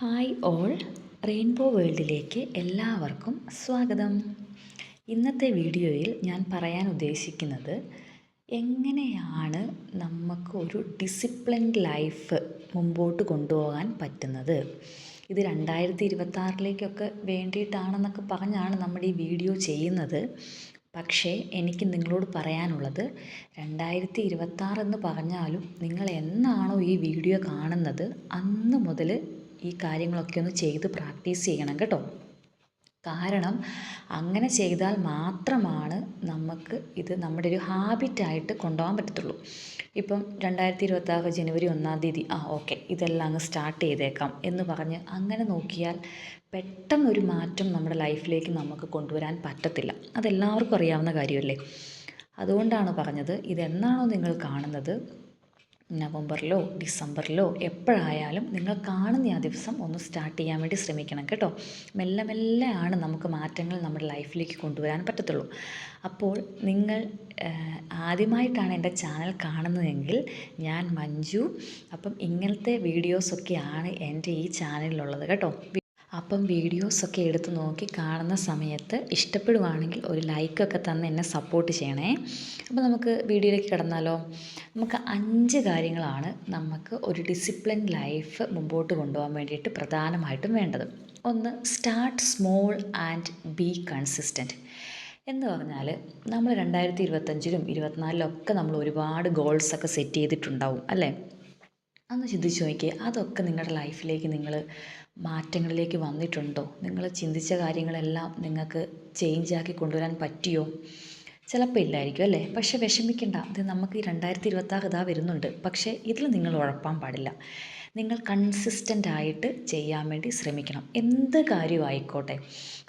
Hi all rainbow വേൾഡിലേക്ക് എല്ലാവർക്കും സ്വാഗതം. ഇന്നത്തെ വീഡിയോയിൽ ഞാൻ പറയാൻ ഉദ്ദേശിക്കുന്നത് എങ്ങനെയാണ് നമുക്ക് ഒരു ഡിസിപ്ലിൻഡ് ലൈഫ് മുമ്പോട്ട് കൊണ്ടുപോകാൻ പറ്റുന്നത്. ഇത് രണ്ടായിരത്തി ഇരുപത്താറിലേക്കൊക്കെ വേണ്ടിയിട്ടാണെന്നൊക്കെ പറഞ്ഞാണ് നമ്മൾ ഈ വീഡിയോ ചെയ്യുന്നത്. പക്ഷേ എനിക്ക് നിങ്ങളോട് പറയാനുള്ളത് രണ്ടായിരത്തി ഇരുപത്താറെന്ന് പറഞ്ഞാലും നിങ്ങൾ എന്നാണോ ഈ വീഡിയോ കാണുന്നത് അന്ന് മുതൽ ഈ കാര്യങ്ങളൊക്കെ ഒന്ന് ചെയ്ത് പ്രാക്ടീസ് ചെയ്യണം കേട്ടോ. കാരണം അങ്ങനെ ചെയ്താൽ മാത്രമാണ് നമുക്ക് ഇത് നമ്മുടെ ഒരു ഹാബിറ്റായിട്ട് കൊണ്ടുപോകാൻ പറ്റത്തുള്ളൂ. ഇപ്പം രണ്ടായിരത്തി ഇരുപത്താറ് ജനുവരി ഒന്നാം തീയതി ആ ഓക്കെ ഇതെല്ലാം അങ്ങ് സ്റ്റാർട്ട് ചെയ്തേക്കാം എന്ന് പറഞ്ഞ് അങ്ങനെ നോക്കിയാൽ പെട്ടെന്നൊരു മാറ്റം നമ്മുടെ ലൈഫിലേക്ക് നമുക്ക് കൊണ്ടുവരാൻ പറ്റത്തില്ല. അതെല്ലാവർക്കും അറിയാവുന്ന കാര്യമല്ലേ? അതുകൊണ്ടാണ് പറഞ്ഞത് ഇതെന്നാണോ നിങ്ങൾ കാണുന്നത്? നവംബറിലോ ഡിസംബറിലോ എപ്പോഴായാലും നിങ്ങൾ കാണുന്ന ആ ദിവസം ഒന്ന് സ്റ്റാർട്ട് ചെയ്യാൻ വേണ്ടി ശ്രമിക്കണം കേട്ടോ. മെല്ലെ മെല്ലെ ആണ് നമുക്ക് മാറ്റങ്ങൾ നമ്മുടെ ലൈഫിലേക്ക് കൊണ്ടുവരാൻ പറ്റത്തുള്ളൂ. അപ്പോൾ നിങ്ങൾ ആദ്യമായിട്ടാണ് എന്റെ ചാനൽ കാണുന്നതെങ്കിൽ ഞാൻ മഞ്ജു. അപ്പം ഇങ്ങനത്തെ വീഡിയോസൊക്കെയാണ് എന്റെ ഈ ചാനലിലുള്ളത് കേട്ടോ. അപ്പം വീഡിയോസൊക്കെ എടുത്ത് നോക്കി കാണുന്ന സമയത്ത് ഇഷ്ടപ്പെടുവാണെങ്കിൽ ഒരു ലൈക്കൊക്കെ തന്ന് എന്നെ സപ്പോർട്ട് ചെയ്യണേ. അപ്പോൾ നമുക്ക് വീഡിയോയിലേക്ക് കിടന്നാലോ? നമുക്ക് അഞ്ച് കാര്യങ്ങളാണ് നമുക്ക് ഒരു ഡിസിപ്ലിൻ ലൈഫ് മുമ്പോട്ട് കൊണ്ടുപോകാൻ വേണ്ടിയിട്ട് പ്രധാനമായിട്ടും വേണ്ടത്. ഒന്ന് start small and be consistent എന്ന് പറഞ്ഞാൽ നമ്മൾ രണ്ടായിരത്തി ഇരുപത്തഞ്ചിലും ഇരുപത്തിനാലിലും ഒക്കെ നമ്മൾ ഒരുപാട് ഗോൾസൊക്കെ സെറ്റ് ചെയ്തിട്ടുണ്ടാവും അല്ലേ? അന്ന് ചിന്തിച്ച് നോക്കിയേ. അതൊക്കെ നിങ്ങളുടെ ലൈഫിലേക്ക് നിങ്ങൾ മാറ്റങ്ങളിലേക്ക് വന്നിട്ടുണ്ടോ? നിങ്ങൾ ചിന്തിച്ച കാര്യങ്ങളെല്ലാം നിങ്ങൾക്ക് ചേഞ്ച് ആക്കി കൊണ്ടുവരാൻ പറ്റിയോ? ചിലപ്പോൾ ഇല്ലായിരിക്കും അല്ലേ? പക്ഷേ വിഷമിക്കേണ്ട. ഇത് നമുക്ക് ഈ രണ്ടായിരത്തി ഇരുപത്താറ് ഇതാ വരുന്നുണ്ട്. പക്ഷേ ഇതിൽ നിങ്ങൾ ഉഴപ്പാൻ പാടില്ല. നിങ്ങൾ കൺസിസ്റ്റന്റ് ആയിട്ട് ചെയ്യാൻ വേണ്ടി ശ്രമിക്കണം. എന്ത് കാര്യമായിക്കോട്ടെ.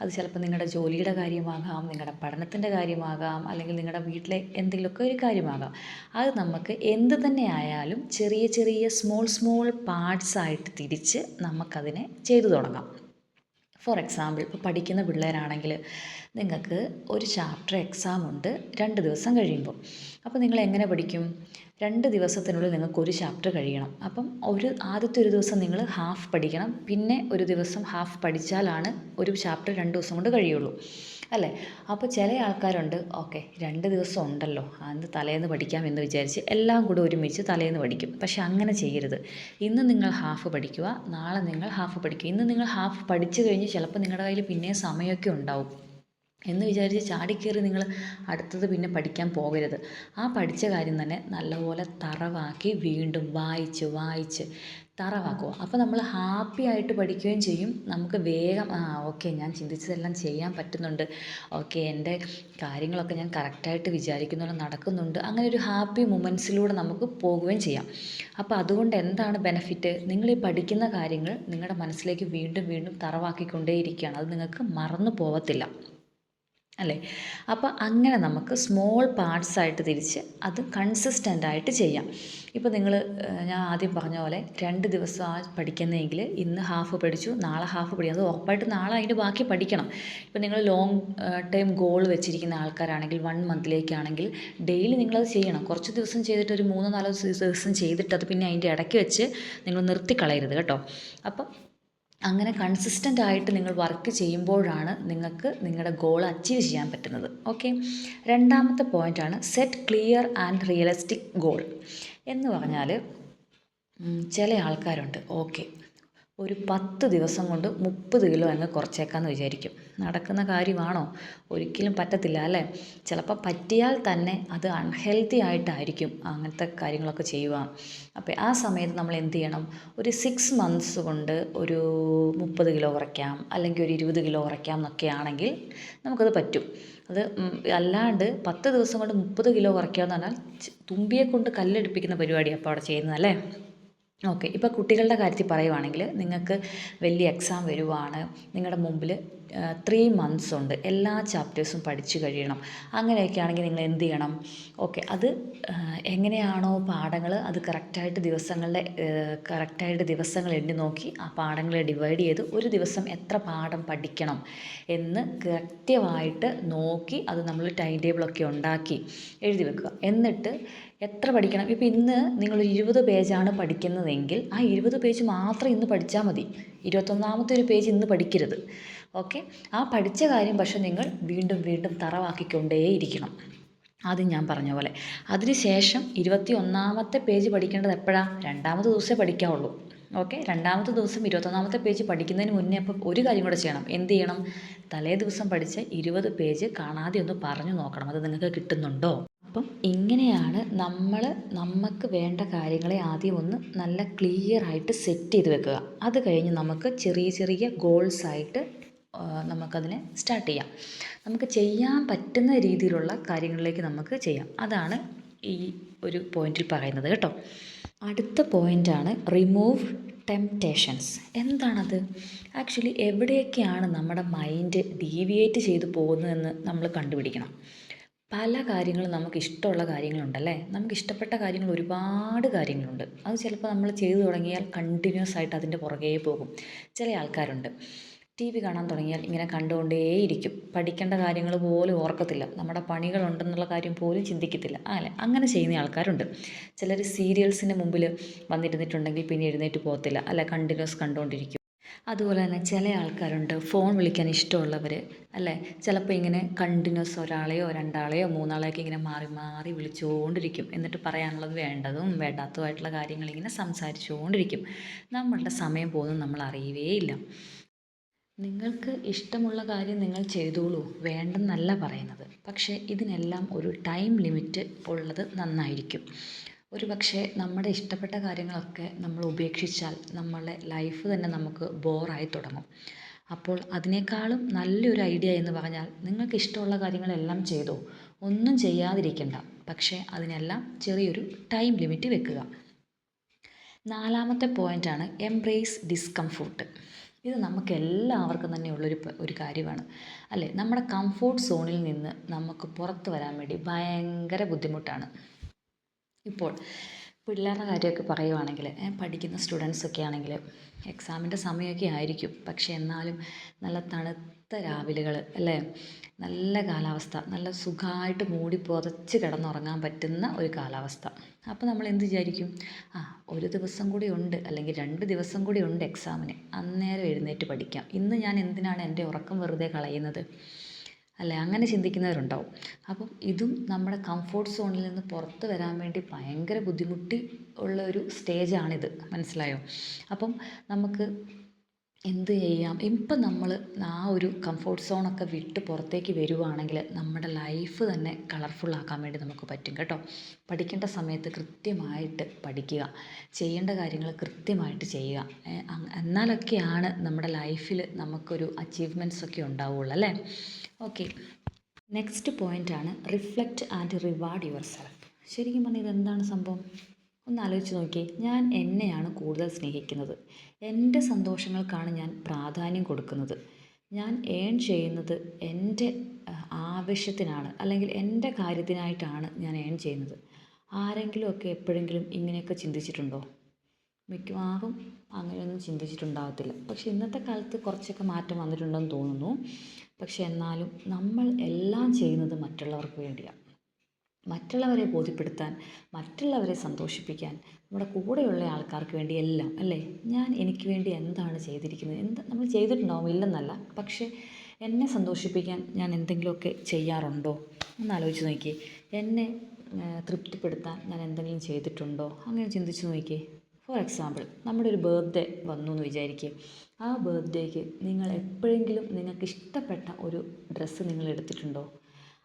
അത് ചിലപ്പോൾ നിങ്ങളുടെ ജോലിയുടെ കാര്യമാകാം നിങ്ങളുടെ പഠനത്തിന്റെ കാര്യമാകാം അല്ലെങ്കിൽ നിങ്ങളുടെ വീട്ടിലെ എന്തെങ്കിലുമൊക്കെ ഒരു കാര്യമാകാം. അത് നമുക്ക് എന്ത് തന്നെ ആയാലും ചെറിയ ചെറിയ സ്മോൾ സ്മോൾ പാർട്സ് ആയിട്ട് തിരിച്ച് നമുക്കതിനെ ചെയ്തു തുടങ്ങാം. ഫോർ എക്സാമ്പിൾ ഇപ്പോൾ പഠിക്കുന്ന പിള്ളേരാണെങ്കിൽ നിങ്ങൾക്ക് ഒരു ചാപ്റ്റർ എക്സാം ഉണ്ട് രണ്ട് ദിവസം കഴിയുമ്പോൾ. അപ്പോൾ നിങ്ങൾ എങ്ങനെ പഠിക്കും? രണ്ട് ദിവസത്തിനുള്ളിൽ നിങ്ങൾക്ക് ഒരു ചാപ്റ്റർ കഴിയണം. അപ്പം ഒരു ആദ്യത്തെ ഒരു ദിവസം നിങ്ങൾ ഹാഫ് പഠിക്കണം. പിന്നെ ഒരു ദിവസം ഹാഫ് പഠിച്ചാലാണ് ഒരു ചാപ്റ്റർ രണ്ട് ദിവസം കൊണ്ട് കഴിയുള്ളൂ. അല്ലേ? അപ്പോൾ ചില ആൾക്കാരുണ്ട് ഓക്കെ രണ്ട് ദിവസം ഉണ്ടല്ലോ അത് തലേന്ന് പഠിക്കാം എന്ന് വിചാരിച്ച് എല്ലാം കൂടെ ഒരുമിച്ച് തലേന്ന് പഠിക്കും. പക്ഷെ അങ്ങനെ ചെയ്യരുത്. ഇന്ന് നിങ്ങൾ ഹാഫ് പഠിക്കുക നാളെ നിങ്ങൾ ഹാഫ് പഠിക്കുക. ഇന്ന് നിങ്ങൾ ഹാഫ് പഠിച്ചു കഴിഞ്ഞ് ചിലപ്പോൾ നിങ്ങളുടെ കയ്യിൽ പിന്നെയും സമയമൊക്കെ ഉണ്ടാവും. എന്ന് വിചാരിച്ച് ചാടിക്കയറി നിങ്ങൾ അടുത്തത് പിന്നെ പഠിക്കാൻ പോകരുത്. ആ പഠിച്ച കാര്യം തന്നെ നല്ലപോലെ തറവാക്കി വീണ്ടും വായിച്ച് വായിച്ച് തറവാക്കുക. അപ്പോൾ നമ്മൾ ഹാപ്പി ആയിട്ട് പഠിക്കുകയും ചെയ്യും. നമുക്ക് വേഗം ആ ഓക്കെ ഞാൻ ചിന്തിച്ചതെല്ലാം ചെയ്യാൻ പറ്റുന്നുണ്ട്. ഓക്കെ എന്റെ കാര്യങ്ങളൊക്കെ ഞാൻ കറക്റ്റായിട്ട് വിചാരിക്കുന്നുണ്ട് നടക്കുന്നുണ്ട്. അങ്ങനെ ഒരു ഹാപ്പി മൊമെന്റ്സിലൂടെ നമുക്ക് പോകുകയും ചെയ്യാം. അപ്പോൾ അതുകൊണ്ട് എന്താണ് ബെനഫിറ്റ്? നിങ്ങൾ ഈ പഠിക്കുന്ന കാര്യങ്ങൾ നിങ്ങളുടെ മനസ്സിലേക്ക് വീണ്ടും വീണ്ടും തറവാക്കിക്കൊണ്ടേയിരിക്കുകയാണ്. അത് നിങ്ങൾക്ക് മറന്നു പോവത്തില്ല. അല്ലേ? അപ്പോൾ അങ്ങനെ നമുക്ക് സ്മോൾ പാർട്സ് ആയിട്ട് തിരിച്ച് അത് കൺസിസ്റ്റന്റ് ആയിട്ട് ചെയ്യാം. ഇപ്പോൾ നിങ്ങൾ ഞാൻ ആദ്യം പറഞ്ഞ പോലെ രണ്ട് ദിവസം പഠിക്കുന്നതെങ്കിൽ ഇന്ന് ഹാഫ് പഠിച്ചു നാളെ ഹാഫ് പഠിക്കും. അത് ഉറപ്പായിട്ട് നാളെ അതിന്റെ ബാക്കി പഠിക്കണം. ഇപ്പോൾ നിങ്ങൾ ലോങ് ടൈം ഗോൾ വെച്ചിരിക്കുന്ന ആൾക്കാരാണെങ്കിൽ വൺ മന്തിലേക്കാണെങ്കിൽ ഡെയിലി നിങ്ങളത് ചെയ്യണം. കുറച്ച് ദിവസം ചെയ്തിട്ട് ഒരു മൂന്നോ നാലോ ദിവസം ചെയ്തിട്ട് അത് പിന്നെ അതിന്റെ ഇടയ്ക്ക് വെച്ച് നിങ്ങൾ നിർത്തിക്കളയരുത് കേട്ടോ. അപ്പം അങ്ങനെ കൺസിസ്റ്റന്റ് ആയിട്ട് നിങ്ങൾ വർക്ക് ചെയ്യുമ്പോഴാണ് നിങ്ങൾക്ക് നിങ്ങളുടെ ഗോൾ അച്ചീവ് ചെയ്യാൻ പറ്റുന്നത്. ഓക്കെ രണ്ടാമത്തെ പോയിന്റാണ് set clear and realistic goal എന്ന് പറഞ്ഞാൽ ചില ആൾക്കാരുണ്ട്. ഓക്കെ ഒരു പത്ത് ദിവസം കൊണ്ട് മുപ്പത് കിലോ അങ്ങ് കുറച്ചേക്കാമെന്ന് വിചാരിക്കും. നടക്കുന്ന കാര്യമാണോ? ഒരിക്കലും പറ്റത്തില്ല അല്ലേ? ചിലപ്പോൾ പറ്റിയാൽ തന്നെ അത് അൺഹെൽത്തി ആയിട്ടായിരിക്കും അങ്ങനത്തെ കാര്യങ്ങളൊക്കെ ചെയ്യുക. അപ്പോൾ ആ സമയത്ത് നമ്മൾ എന്ത് ചെയ്യണം? ഒരു സിക്സ് മന്ത്സ് കൊണ്ട് ഒരു മുപ്പത് കിലോ കുറയ്ക്കാം അല്ലെങ്കിൽ ഒരു ഇരുപത് കിലോ കുറയ്ക്കാം എന്നൊക്കെ ആണെങ്കിൽ നമുക്കത് പറ്റും. അത് അല്ലാണ്ട് പത്ത് ദിവസം കൊണ്ട് മുപ്പത് കിലോ കുറയ്ക്കുക എന്ന് പറഞ്ഞാൽ തുമ്പിയെ കൊണ്ട് കല്ലെടുപ്പിക്കുന്ന പരിപാടിയാണ് അപ്പോൾ അവിടെ ചെയ്യുന്നത് അല്ലേ? ഓക്കെ ഇപ്പോൾ കുട്ടികളുടെ കാര്യത്തിൽ പറയുവാണെങ്കിൽ നിങ്ങൾക്ക് വലിയ എക്സാം വരുവാണ് നിങ്ങളുടെ മുമ്പിൽ ത്രീ മന്ത്സ് ഉണ്ട് എല്ലാ ചാപ്റ്റേഴ്സും പഠിച്ചു കഴിയണം അങ്ങനെയൊക്കെ ആണെങ്കിൽ നിങ്ങൾ എന്ത് ചെയ്യണം? ഓക്കെ അത് എങ്ങനെയാണോ പാഠങ്ങൾ അത് കറക്റ്റായിട്ട് ദിവസങ്ങളുടെ കറക്റ്റായിട്ട് ദിവസങ്ങൾ എണ്ണി നോക്കി ആ പാഠങ്ങളെ ഡിവൈഡ് ചെയ്ത് ഒരു ദിവസം എത്ര പാഠം പഠിക്കണം എന്ന് കൃത്യമായിട്ട് നോക്കി അത് നമ്മൾ ടൈം ടേബിളൊക്കെ ഉണ്ടാക്കി എഴുതി വെക്കുക. എന്നിട്ട് എത്ര പഠിക്കണം? ഇപ്പോൾ ഇന്ന് നിങ്ങൾ ഇരുപത് പേജാണ് പഠിക്കുന്നതെങ്കിൽ ആ ഇരുപത് പേജ് മാത്രം ഇന്ന് പഠിച്ചാൽ മതി. ഇരുപത്തൊന്നാമത്തെ ഒരു പേജ് ഇന്ന് പഠിക്കരുത്. ഓക്കെ? ആ പഠിച്ച കാര്യം പക്ഷെ നിങ്ങൾ വീണ്ടും വീണ്ടും തറവാക്കിക്കൊണ്ടേയിരിക്കണം. ആദ്യം ഞാൻ പറഞ്ഞ പോലെ. അതിനുശേഷം ഇരുപത്തി ഒന്നാമത്തെ പേജ് പഠിക്കേണ്ടത് എപ്പോഴാണ് രണ്ടാമത്തെ ദിവസമേ പഠിക്കാവുള്ളൂ. ഓക്കെ? രണ്ടാമത്തെ ദിവസം ഇരുപത്തൊന്നാമത്തെ പേജ് പഠിക്കുന്നതിന് മുന്നേ അപ്പം ഒരു കാര്യം കൂടെ ചെയ്യണം. എന്ത് ചെയ്യണം? തലേ ദിവസം പഠിച്ച ഇരുപത് പേജ് കാണാതെ ഒന്ന് പറഞ്ഞു നോക്കണം. അത് നിങ്ങൾക്ക് കിട്ടുന്നുണ്ടോ? അപ്പം ഇങ്ങനെയാണ് നമ്മൾ നമുക്ക് വേണ്ട കാര്യങ്ങളെ ആദ്യം ഒന്ന് നല്ല ക്ലിയറായിട്ട് സെറ്റ് ചെയ്ത് വെക്കുക. അത് കഴിഞ്ഞ് നമുക്ക് ചെറിയ ചെറിയ ഗോൾസായിട്ട് നമുക്കതിനെ സ്റ്റാർട്ട് ചെയ്യാം. നമുക്ക് ചെയ്യാൻ പറ്റുന്ന രീതിയിലുള്ള കാര്യങ്ങളിലേക്ക് നമുക്ക് ചെയ്യാം. അതാണ് ഈ ഒരു പോയിന്റിൽ പറയുന്നത് കേട്ടോ. അടുത്ത പോയിന്റാണ് റിമൂവ് ടെംപ്റ്റേഷൻസ് എന്താണത്? ആക്ച്വലി എവിടെയൊക്കെയാണ് നമ്മുടെ മൈൻഡ് ഡീവിയേറ്റ് ചെയ്തു പോകുന്നതെന്ന് നമ്മൾ കണ്ടുപിടിക്കണം. പല കാര്യങ്ങളും നമുക്ക് ഇഷ്ടമുള്ള കാര്യങ്ങളുണ്ടല്ലേ? നമുക്ക് ഇഷ്ടപ്പെട്ട കാര്യങ്ങൾ ഒരുപാട് കാര്യങ്ങളുണ്ട്. അത് ചിലപ്പോൾ നമ്മൾ ചെയ്തു തുടങ്ങിയാൽ കണ്ടിന്യൂസ് ആയിട്ട് അതിന്റെ പുറകേ പോകും. ചില ആൾക്കാരുണ്ട്. ടി വി കാണാൻ തുടങ്ങിയാൽ ഇങ്ങനെ കണ്ടുകൊണ്ടേയിരിക്കും. പഠിക്കേണ്ട കാര്യങ്ങൾ പോലും ഓർക്കത്തില്ല. നമ്മുടെ പണികളുണ്ടെന്നുള്ള കാര്യം പോലും ചിന്തിക്കത്തില്ല. അല്ലേ അങ്ങനെ ചെയ്യുന്ന ആൾക്കാരുണ്ട്. ചിലർ സീരിയൽസിന് മുമ്പിൽ വന്നിരുന്നിട്ടുണ്ടെങ്കിൽ പിന്നെ എഴുന്നേറ്റ് പോകത്തില്ല. അല്ല കണ്ടിന്യൂസ് കണ്ടുകൊണ്ടിരിക്കും. അതുപോലെ തന്നെ ചില ആൾക്കാരുണ്ട് ഫോൺ വിളിക്കാൻ ഇഷ്ടമുള്ളവർ അല്ലേ? ചിലപ്പോൾ ഇങ്ങനെ കണ്ടിന്യൂസ് ഒരാളെയോ രണ്ടാളെയോ മൂന്നാളെയൊക്കെ ഇങ്ങനെ മാറി മാറി വിളിച്ചുകൊണ്ടിരിക്കും എന്നിട്ട് പറയാനുള്ളത് വേണ്ടതും വേണ്ടാത്തതുമായിട്ടുള്ള കാര്യങ്ങൾ ഇങ്ങനെ സംസാരിച്ചുകൊണ്ടിരിക്കും നമ്മളുടെ സമയം പോകുന്നത് നമ്മൾ അറിയുകയില്ല നിങ്ങൾക്ക് ഇഷ്ടമുള്ള കാര്യം നിങ്ങൾ ചെയ്തോളൂ. വേണ്ടെന്നല്ല പറയുന്നത്. പക്ഷേ ഇതിനെല്ലാം ഒരു ടൈം ലിമിറ്റ് ഉള്ളത് നന്നായിരിക്കും. ഒരു പക്ഷേ നമ്മുടെ ഇഷ്ടപ്പെട്ട കാര്യങ്ങളൊക്കെ നമ്മൾ ഉപേക്ഷിച്ചാൽ നമ്മളുടെ ലൈഫ് തന്നെ നമുക്ക് ബോറായി തുടങ്ങും. അപ്പോൾ അതിനേക്കാളും നല്ലൊരു ഐഡിയ എന്ന് പറഞ്ഞാൽ നിങ്ങൾക്ക് ഇഷ്ടമുള്ള കാര്യങ്ങളെല്ലാം ചെയ്തോ ഒന്നും ചെയ്യാതിരിക്കണ്ട. പക്ഷേ അതിനെല്ലാം ചെറിയൊരു ടൈം ലിമിറ്റ് വെക്കുക. നാലാമത്തെ പോയിന്റാണ് എംബ്രേസ് ഡിസ്കംഫോർട്ട് ഇത് നമുക്ക് എല്ലാവർക്കും തന്നെ ഉള്ളൊരു ഒരു കാര്യമാണ്. അല്ലേ? നമ്മുടെ കംഫോർട്ട് സോണിൽ നിന്ന് നമുക്ക് പുറത്ത് വരാൻ വേണ്ടി ഭയങ്കര ബുദ്ധിമുട്ടാണ്. ഇപ്പോൾ പിള്ളേരുടെ കാര്യമൊക്കെ പറയുവാണെങ്കിൽ പഠിക്കുന്ന സ്റ്റുഡൻസൊക്കെ ആണെങ്കിൽ എക്സാമിന്റെ സമയമൊക്കെ ആയിരിക്കും. പക്ഷേ എന്നാലും നല്ല തണുത്ത രാവിലുകൾ അല്ലേ? നല്ല കാലാവസ്ഥ നല്ല സുഖമായിട്ട് മൂടി പുതച്ച് കിടന്നുറങ്ങാൻ പറ്റുന്ന ഒരു കാലാവസ്ഥ. അപ്പോൾ നമ്മൾ എന്ത് വിചാരിക്കും? ആ ഒരു ദിവസം കൂടി ഉണ്ട് അല്ലെങ്കിൽ രണ്ട് ദിവസം കൂടി ഉണ്ട് എക്സാമിന് അന്നേരം എഴുന്നേറ്റ് പഠിക്കാം. ഇന്ന് ഞാൻ എന്തിനാണ് എന്റെ ഉറക്കം വെറുതെ കളയുന്നത്? അല്ലേ? അങ്ങനെ ചിന്തിക്കുന്നവരുണ്ടാവും. അപ്പം ഇതും നമ്മുടെ കംഫോർട്ട് സോണിൽ നിന്ന് പുറത്ത് വരാൻ വേണ്ടി ഭയങ്കര ബുദ്ധിമുട്ടി ഉള്ള ഒരു സ്റ്റേജാണിത് മനസ്സിലായോ? അപ്പം നമുക്ക് എന്ത് ചെയ്യാം? ഇപ്പം നമ്മൾ ആ ഒരു കംഫോർട്ട് സോണൊക്കെ വിട്ട് പുറത്തേക്ക് വരുവാണെങ്കിൽ നമ്മുടെ ലൈഫ് തന്നെ കളർഫുൾ ആക്കാൻ വേണ്ടി നമുക്ക് പറ്റും കേട്ടോ. പഠിക്കേണ്ട സമയത്ത് കൃത്യമായിട്ട് പഠിക്കുക. ചെയ്യേണ്ട കാര്യങ്ങൾ കൃത്യമായിട്ട് ചെയ്യുക. എന്നാലൊക്കെയാണ് നമ്മുടെ ലൈഫിൽ നമുക്കൊരു അച്ചീവ്മെന്റ്സ് ഒക്കെ ഉണ്ടാവുള്ളൂ അല്ലേ? ഓക്കെ നെക്സ്റ്റ് ആണ് reflect and reward yourself ശരിക്കും പറഞ്ഞാൽ ഇതെന്താണ് സംഭവം? ഒന്ന് ആലോചിച്ച് നോക്കിയേ ഞാൻ എന്നെയാണ് കൂടുതൽ സ്നേഹിക്കുന്നത്. എന്റെ സന്തോഷങ്ങൾക്കാണ് ഞാൻ പ്രാധാന്യം കൊടുക്കുന്നത്. ഞാൻ ഏൺ ചെയ്യുന്നത് എന്റെ ആവശ്യത്തിനാണ് അല്ലെങ്കിൽ എന്റെ കാര്യത്തിനായിട്ടാണ് ഞാൻ ഏൺ ചെയ്യുന്നത്. ആരെങ്കിലുമൊക്കെ എപ്പോഴെങ്കിലും ഇങ്ങനെയൊക്കെ ചിന്തിച്ചിട്ടുണ്ടോ? മിക്കവാറും അങ്ങനെയൊന്നും ചിന്തിച്ചിട്ടുണ്ടാകത്തില്ല. പക്ഷേ ഇന്നത്തെ കാലത്ത് കുറച്ചൊക്കെ മാറ്റം വന്നിട്ടുണ്ടെന്ന് തോന്നുന്നു. പക്ഷേ എന്നാലും നമ്മൾ എല്ലാം ചെയ്യുന്നത് മറ്റുള്ളവർക്ക് വേണ്ടിയാണ്. മറ്റുള്ളവരെ ബോധ്യപ്പെടുത്താൻ മറ്റുള്ളവരെ സന്തോഷിപ്പിക്കാൻ നമ്മുടെ കൂടെയുള്ള ആൾക്കാർക്ക് വേണ്ടി എല്ലാം അല്ലേ? ഞാൻ എനിക്ക് വേണ്ടി എന്താണ് ചെയ്തിരിക്കുന്നത്? എന്ത് നമ്മൾ ചെയ്തിട്ടുണ്ടാവും ഇല്ലെന്നല്ല. പക്ഷേ എന്നെ സന്തോഷിപ്പിക്കാൻ ഞാൻ എന്തെങ്കിലുമൊക്കെ ചെയ്യാറുണ്ടോ? ഒന്ന് ആലോചിച്ച് നോക്കിയേ. എന്നെ തൃപ്തിപ്പെടുത്താൻ ഞാൻ എന്തെങ്കിലും ചെയ്തിട്ടുണ്ടോ? അങ്ങനെ ചിന്തിച്ച് നോക്കിയേ. ഫോർ എക്സാമ്പിൾ നമ്മുടെ ഒരു ബർത്ത്ഡേ വന്നു എന്ന് വിചാരിക്കുക ആ ബർത്ത്ഡേക്ക് നിങ്ങൾ എപ്പോഴെങ്കിലും നിങ്ങൾക്ക് ഇഷ്ടപ്പെട്ട ഒരു ഡ്രസ്സ് നിങ്ങൾ എടുത്തിട്ടുണ്ടോ?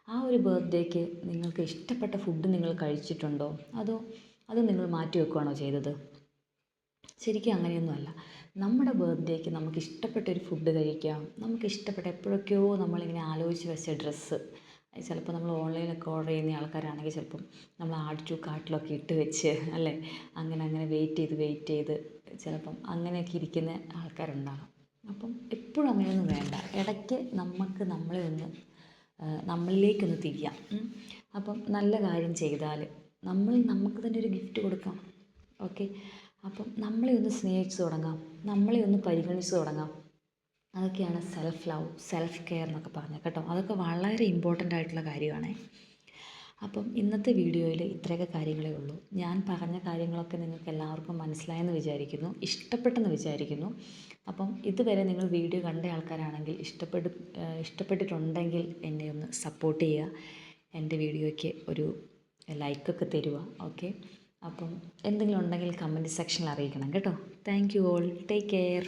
ആ ഒരു ബർത്ത്ഡേക്ക് നിങ്ങൾക്ക് ഇഷ്ടപ്പെട്ട ഫുഡ് നിങ്ങൾ കഴിച്ചിട്ടുണ്ടോ? അതോ അത് നിങ്ങൾ മാറ്റി വെക്കുകയാണോ ചെയ്തത്? ശരിക്കും അങ്ങനെയൊന്നുമല്ല. നമ്മുടെ ബർത്ത്ഡേക്ക് നമുക്ക് ഇഷ്ടപ്പെട്ട ഒരു ഫുഡ് കഴിക്കാം. നമുക്ക് ഇഷ്ടപ്പെട്ട എപ്പോഴൊക്കെയോ നമ്മളിങ്ങനെ ആലോചിച്ച് വെച്ച ഡ്രസ്സ്. ചിലപ്പോൾ നമ്മൾ ഓൺലൈനിലൊക്കെ ഓർഡർ ചെയ്യുന്ന ആൾക്കാരാണെങ്കിൽ ചിലപ്പം നമ്മൾ ആഡ് കാട്ടിലൊക്കെ ഇട്ട് വെച്ച് അല്ലേ? അങ്ങനെ അങ്ങനെ വെയിറ്റ് ചെയ്ത് വെയിറ്റ് ചെയ്ത് ചിലപ്പം അങ്ങനെയൊക്കെ ഇരിക്കുന്ന ആൾക്കാരുണ്ടാകും. അപ്പം എപ്പോഴും അങ്ങനെയൊന്നും വേണ്ട. ഇടയ്ക്ക് നമുക്ക് നമ്മളെ ഒന്ന് നമ്മളിലേക്കൊന്ന് തിരിയാം. അപ്പം നല്ല കാര്യം ചെയ്താൽ നമ്മൾ നമുക്ക് തന്നെ ഒരു ഗിഫ്റ്റ് കൊടുക്കാം. ഓക്കെ അപ്പം നമ്മളെ ഒന്ന് സ്നേഹിച്ച് തുടങ്ങാം. നമ്മളെ ഒന്ന് പരിഗണിച്ച് തുടങ്ങാം. അതൊക്കെയാണ് സെൽഫ് ലവ് സെൽഫ് കെയർ എന്നൊക്കെ പറഞ്ഞത് കേട്ടോ. അതൊക്കെ വളരെ ഇമ്പോർട്ടന്റ് ആയിട്ടുള്ള കാര്യമാണ്. അപ്പം ഇന്നത്തെ വീഡിയോയിൽ ഇത്രയൊക്കെ കാര്യങ്ങളേ ഉള്ളൂ. ഞാൻ പറഞ്ഞ കാര്യങ്ങളൊക്കെ നിങ്ങൾക്ക് എല്ലാവർക്കും മനസ്സിലായെന്ന് വിചാരിക്കുന്നു ഇഷ്ടപ്പെട്ടെന്ന് വിചാരിക്കുന്നു. അപ്പം ഇതുവരെ നിങ്ങൾ വീഡിയോ കണ്ട ആൾക്കാരാണെങ്കിൽ ഇഷ്ടപ്പെട്ട് ഇഷ്ടപ്പെട്ടിട്ടുണ്ടെങ്കിൽ എന്നെ ഒന്ന് സപ്പോർട്ട് ചെയ്യുക. എന്റെ വീഡിയോയ്ക്ക് ഒരു ലൈക്കൊക്കെ തരുക. ഓക്കെ അപ്പം എന്തെങ്കിലും ഉണ്ടെങ്കിൽ കമന്റ് സെക്ഷനിൽ അറിയിക്കണം കേട്ടോ. Thank you all take care